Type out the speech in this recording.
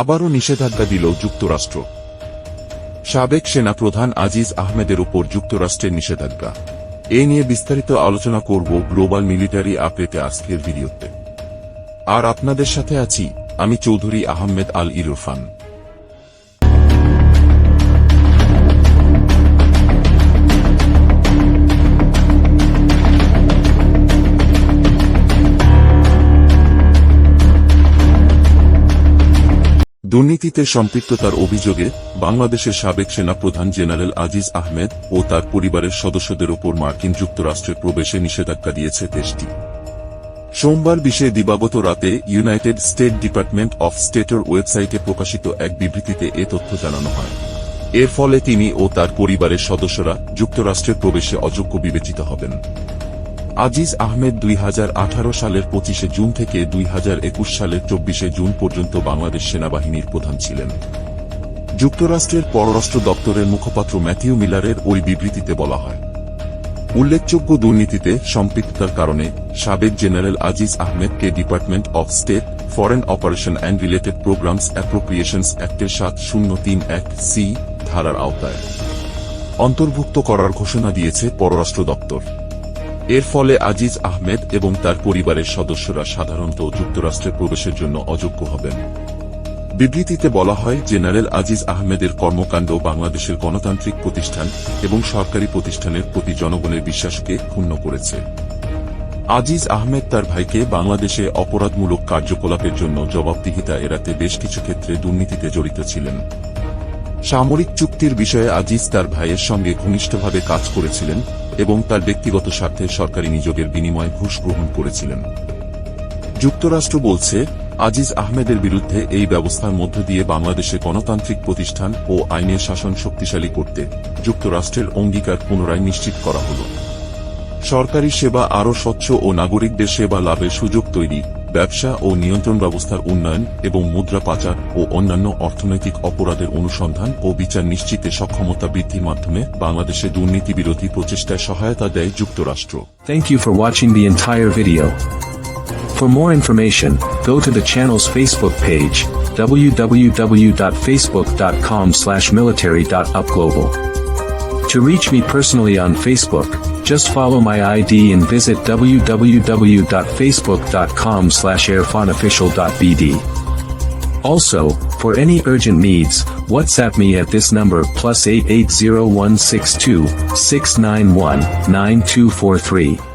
আবারও নিষেধাজ্ঞা দিল যুক্তরাষ্ট্র। সাবেক সেনাপ্রধান আজিজ আহমেদের উপর যুক্তরাষ্ট্রের নিষেধাজ্ঞা। এ নিয়ে বিস্তারিত আলোচনা করব গ্লোবাল মিলিটারি আপডেটে আজকের ভিডিওতে। আর আপনাদের সাথে আছি আমি চৌধুরী আহমেদ আল ইরফান দুর্নীতিতে সম্পৃক্ততার অভিযোগে বাংলাদেশের সাবেক সেনাপ্রধান জেনারেল আজিজ আহমেদ ও তার পরিবারের সদস্যদের ওপর মার্কিন যুক্তরাষ্ট্রের প্রবেশে নিষেধাজ্ঞা দিয়েছে দেশটি। সোমবার বিশে দিবাগত রাতে ইউনাইটেড স্টেট ডিপার্টমেন্ট অফ স্টেটের ওয়েবসাইটে প্রকাশিত এক বিবৃতিতে এ তথ্য জানানো হয়। এর ফলে তিনি ও তার পরিবারের সদস্যরা যুক্তরাষ্ট্রের প্রবেশে অযোগ্য বিবেচিত হবেন। আজিজ আহমেদ দুই হাজার আঠারো সালের পঁচিশে জুন থেকে দুই হাজার একুশ সালের চব্বিশে জুন পর্যন্ত বাংলাদেশ সেনাবাহিনীর প্রধান ছিলেন। যুক্তরাষ্ট্রের পররাষ্ট্র দপ্তরের মুখপাত্র ম্যাথিউ মিলারের ওই বিবৃতিতে বলা হয়, উল্লেখযোগ্য দুর্নীতিতে সম্পৃক্ততার কারণে সাবেক জেনারেল আজিজ আহমেদকে department of state foreign operation and related programs appropriations অ্যাক্টের সাত শূন্য তিন এক সি ধারার আওতায় অন্তর্ভুক্ত করার ঘোষণা দিয়েছে পররাষ্ট্র দপ্তর। এর ফলে আজিজ আহমেদ এবং তার পরিবারের সদস্যরা সাধারণত যুক্তরাষ্ট্রে প্রবেশের জন্য অযোগ্য হবেন। বিবৃতিতে বলা হয়, জেনারেল আজিজ আহমেদের কর্মকাণ্ড বাংলাদেশের গণতান্ত্রিক প্রতিষ্ঠান এবং সরকারি প্রতিষ্ঠানের প্রতি জনগণের বিশ্বাসকে ক্ষুণ্ণ করেছে। আজিজ আহমেদ তার ভাইকে বাংলাদেশে অপরাধমূলক কার্যকলাপের জন্য জবাবদিহিতা এড়াতে বেশ কিছু ক্ষেত্রে দুর্নীতিতে জড়িত ছিলেন। সামরিক চুক্তির বিষয়ে আজিজ তার ভাইয়ের সঙ্গে ঘনিষ্ঠভাবে কাজ করেছিলেন এবং তার ব্যক্তিগত স্বার্থে সরকারি নিযোগের বিনিময়ে ঘুষ গ্রহণ করেছিলেন। যুক্তরাষ্ট্র বলছে, আজিজ আহমেদের বিরুদ্ধে এই ব্যবস্থার মধ্য দিয়ে বাংলাদেশে গণতান্ত্রিক প্রতিষ্ঠান ও আইনের শাসন শক্তিশালী করতে যুক্তরাষ্ট্রের অঙ্গীকার পুনরায় নিশ্চিত করা হল। সরকারি সেবা আরও স্বচ্ছ ও নাগরিকদের সেবা লাভের সুযোগ তৈরি ব্যবসা ও নিয়ন্ত্রণ ব্যবস্থার উন্নয়ন এবং মুদ্রা পাচার ও অন্যান্য অর্থনৈতিক অপরাধের অনুসন্ধান ও বিচার নিশ্চিতে সক্ষমতা বৃদ্ধির মাধ্যমে বাংলাদেশে দুর্নীতি বিরোধী প্রচেষ্টায় সহায়তা দেয় যুক্তরাষ্ট্র Thank you for watching the entire video. For more information, go to the channel's Facebook page, www.facebook.com slash military.upglobal. To reach me personally on Facebook, just follow my ID and visit www.facebook.com slash airfonofficial.bd. Also, for any urgent needs, WhatsApp me at this number plus 880162 691 9243.